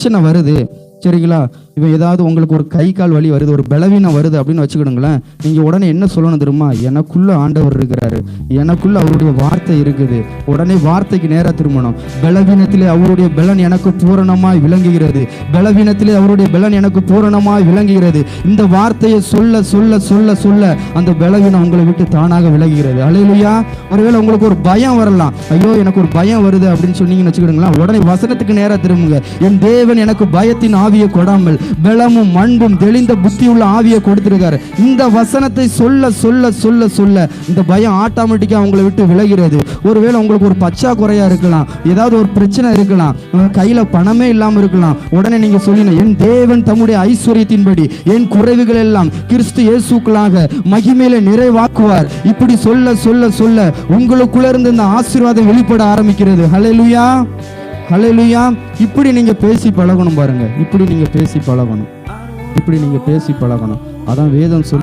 பிரச்சனை வருது சரிங்களா? இவன் ஏதாவது உங்களுக்கு ஒரு கை கால் வலி வருது ஒரு பலவீனம் வருது அப்படின்னு வச்சுக்கிடுங்களேன் நீங்கள் உடனே என்ன சொல்லணும் தெரியுமா? எனக்குள்ள ஆண்டவர் இருக்கிறாரு. எனக்குள்ள அவருடைய வார்த்தை இருக்குது. உடனே வார்த்தைக்கு நேராக திரும்பணும். பலவீனத்திலே அவருடைய பலன் எனக்கு பூரணமாய் விளங்குகிறது. பலவீனத்திலே அவருடைய பலன் எனக்கு பூரணமாய் விளங்குகிறது. இந்த வார்த்தையை சொல்ல சொல்ல சொல்ல சொல்ல அந்த பலவீனம் உங்களை விட்டு தானாக விலகுகிறது. அலையிலையா. ஒருவேளை உங்களுக்கு ஒரு பயம் வரலாம். ஐயோ எனக்கு ஒரு பயம் வருது அப்படின்னு சொன்னீங்கன்னு வச்சுக்கிடுங்களேன் உடனே வசனத்துக்கு நேராக திரும்புங்க. என் தேவன் எனக்கு பயத்தின் ஆவியை கொடாமல் பலமும் அன்பும் தெளிந்த புத்தியுள்ள ஆவியை கொடுத்துருக்காரு. இந்த வசனத்தை சொல்ல சொல்ல சொல்ல சொல்ல இந்த பயம் ஆட்டோமேட்டிக்கா அவங்கள விட்டு விலகிறது. ஒருவேளை உங்களுக்கு ஒரு பச்சாக்குறையா இருக்கலாம் ஏதாவது ஒரு பிரச்சனை இருக்கலாம் கையில் கையில பணமே இல்லாமல் இருக்கலாம். உடனே நீங்க சொல்லின என் தேவன் தம்முடைய ஐஸ்வர்யத்தின்படி என் குறைவுகள் எல்லாம் கிறிஸ்து இயேசுக்களாக மகிமையில நிறைவாக்குவார். இப்படி சொல்ல சொல்ல சொல்ல உங்களுக்குள்ள இருந்து இந்த ஆசீர்வாதம் வெளிப்பட ஆரம்பிக்கிறது. ஹalleluya ஹalleluya. இப்படி நீங்க பேசி பழகணும் பாருங்க. இப்படி நீங்க பேசி பழகணும். இப்படி நீங்க பேசி பழகணும். அதான் வேதம் சொல்லி